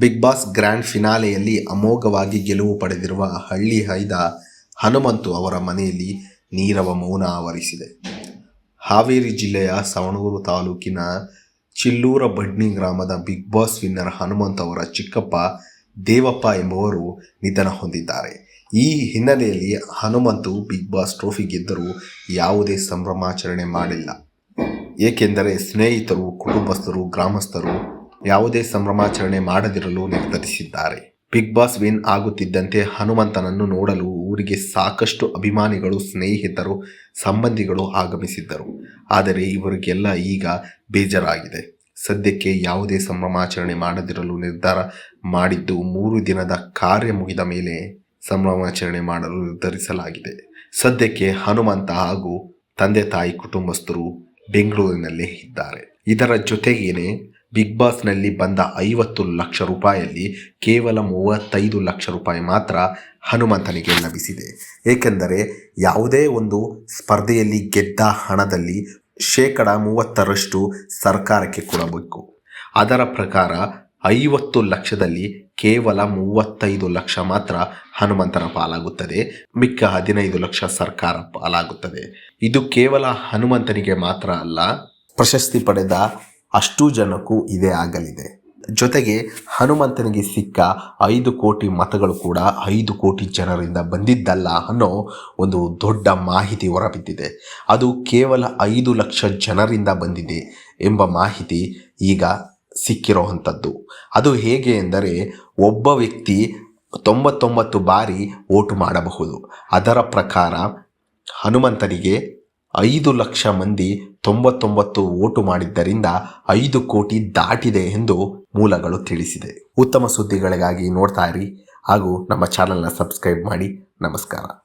Big boss grand ಫಿನಾಲೆಯಲ್ಲಿ ಅಮೋಘವಾಗಿ ಗೆಲುವು ಪಡೆದಿರುವ ಹಳ್ಳಿ ಹೈದ ಹನುಮಂತು ಅವರ ಮನೆಯಲ್ಲಿ ನೀರವ ಮೌನ ಆವರಿಸಿದೆ. ಹಾವೇರಿ ಜಿಲ್ಲೆಯ ಸವಣೂರು ತಾಲೂಕಿನ ಚಿಲ್ಲೂರ ಬಡ್ನಿ ಗ್ರಾಮದ ಬಿಗ್ ಬಾಸ್ ವಿನ್ನರ್ ಹನುಮಂತ್ ಅವರ ಚಿಕ್ಕಪ್ಪ ದೇವಪ್ಪ ಎಂಬುವರು ನಿಧನ ಹೊಂದಿದ್ದಾರೆ. ಈ ಹಿನ್ನೆಲೆಯಲ್ಲಿ ಹನುಮಂತು ಬಿಗ್ ಬಾಸ್ ಟ್ರೋಫಿ ಗೆದ್ದರೂ ಯಾವುದೇ ಸಂಭ್ರಮಾಚರಣೆ ಮಾಡಿಲ್ಲ. ಏಕೆಂದರೆ ಸ್ನೇಹಿತರು, ಕುಟುಂಬಸ್ಥರು, ಗ್ರಾಮಸ್ಥರು ಯಾವುದೇ ಸಂಭ್ರಮಾಚರಣೆ ಮಾಡದಿರಲು ನಿರ್ಧರಿಸಿದ್ದಾರೆ. ಬಿಗ್ ಬಾಸ್ ವಿನ್ ಆಗುತ್ತಿದ್ದಂತೆ ಹನುಮಂತನನ್ನು ನೋಡಲು ಊರಿಗೆ ಸಾಕಷ್ಟು ಅಭಿಮಾನಿಗಳು, ಸ್ನೇಹಿತರು, ಸಂಬಂಧಿಗಳು ಆಗಮಿಸಿದ್ದರು. ಆದರೆ ಇವರಿಗೆಲ್ಲ ಈಗ ಬೇಜಾರಾಗಿದೆ. ಸದ್ಯಕ್ಕೆ ಯಾವುದೇ ಸಂಭ್ರಮಾಚರಣೆ ಮಾಡದಿರಲು ನಿರ್ಧಾರ ಮಾಡಿದ್ದು ಮೂರು ದಿನದ ಕಾರ್ಯ ಮುಗಿದ ಮೇಲೆ ಸಂಭ್ರಮಾಚರಣೆ ಮಾಡಲು ನಿರ್ಧರಿಸಲಾಗಿದೆ. ಸದ್ಯಕ್ಕೆ ಹನುಮಂತ ಹಾಗೂ ತಂದೆ ತಾಯಿ ಕುಟುಂಬಸ್ಥರು ಬೆಂಗಳೂರಿನಲ್ಲೇ ಇದ್ದಾರೆ. ಇದರ ಜೊತೆಗೇನೆ ಬಿಗ್ ಬಾಸ್ನಲ್ಲಿ ಬಂದ ಐವತ್ತು ಲಕ್ಷ ರೂಪಾಯಿಯಲ್ಲಿ ಕೇವಲ ಮೂವತ್ತೈದು ಲಕ್ಷ ರೂಪಾಯಿ ಮಾತ್ರ ಹನುಮಂತನಿಗೆ ಲಭಿಸಿದೆ. ಏಕೆಂದರೆ ಯಾವುದೇ ಒಂದು ಸ್ಪರ್ಧೆಯಲ್ಲಿ ಗೆದ್ದ ಹಣದಲ್ಲಿ ಶೇಕಡ ಮೂವತ್ತರಷ್ಟು ಸರ್ಕಾರಕ್ಕೆ ಕೊಡಬೇಕು. ಅದರ ಪ್ರಕಾರ ಐವತ್ತು ಲಕ್ಷದಲ್ಲಿ ಕೇವಲ ಮೂವತ್ತೈದು ಲಕ್ಷ ಮಾತ್ರ ಹನುಮಂತನ ಪಾಲಾಗುತ್ತದೆ. ಮಿಕ್ಕ ಹದಿನೈದು ಲಕ್ಷ ಸರ್ಕಾರ ಪಾಲಾಗುತ್ತದೆ. ಇದು ಕೇವಲ ಹನುಮಂತನಿಗೆ ಮಾತ್ರ ಅಲ್ಲ, ಪ್ರಶಸ್ತಿ ಪಡೆದ ಅಷ್ಟು ಜನಕ್ಕೂ ಇದೇ ಆಗಲಿದೆ. ಜೊತೆಗೆ ಹನುಮಂತನಿಗೆ ಸಿಕ್ಕ ಐದು ಕೋಟಿ ಮತಗಳು ಕೂಡ ಐದು ಕೋಟಿ ಜನರಿಂದ ಬಂದಿದ್ದಲ್ಲ ಅನ್ನೋ ಒಂದು ದೊಡ್ಡ ಮಾಹಿತಿ ಹೊರಬಿದ್ದಿದೆ. ಅದು ಕೇವಲ ಐದು ಲಕ್ಷ ಜನರಿಂದ ಬಂದಿದೆ ಎಂಬ ಮಾಹಿತಿ ಈಗ ಸಿಕ್ಕಿರೋವಂಥದ್ದು ಅದು ಹೇಗೆ ಎಂದರೆ ಒಬ್ಬ ವ್ಯಕ್ತಿ ತೊಂಬತ್ತೊಂಬತ್ತು ಬಾರಿ ಓಟು ಮಾಡಬಹುದು. ಅದರ ಪ್ರಕಾರ ಹನುಮಂತನಿಗೆ ಐದು ಲಕ್ಷ ಮಂದಿ ತೊಂಬತ್ತೊಂಬತ್ತು ಓಟು ಮಾಡಿದ್ದರಿಂದ ಐದು ಕೋಟಿ ದಾಟಿದೆ ಎಂದು ಮೂಲಗಳು ತಿಳಿಸಿದೆ. ಉತ್ತಮ ಸುದ್ದಿಗಳಿಗಾಗಿ ನೋಡ್ತಾ ಇರಿ ಹಾಗೂ ನಮ್ಮ ಚಾನಲ್ನ ಸಬ್ಸ್ಕ್ರೈಬ್ ಮಾಡಿ. ನಮಸ್ಕಾರ.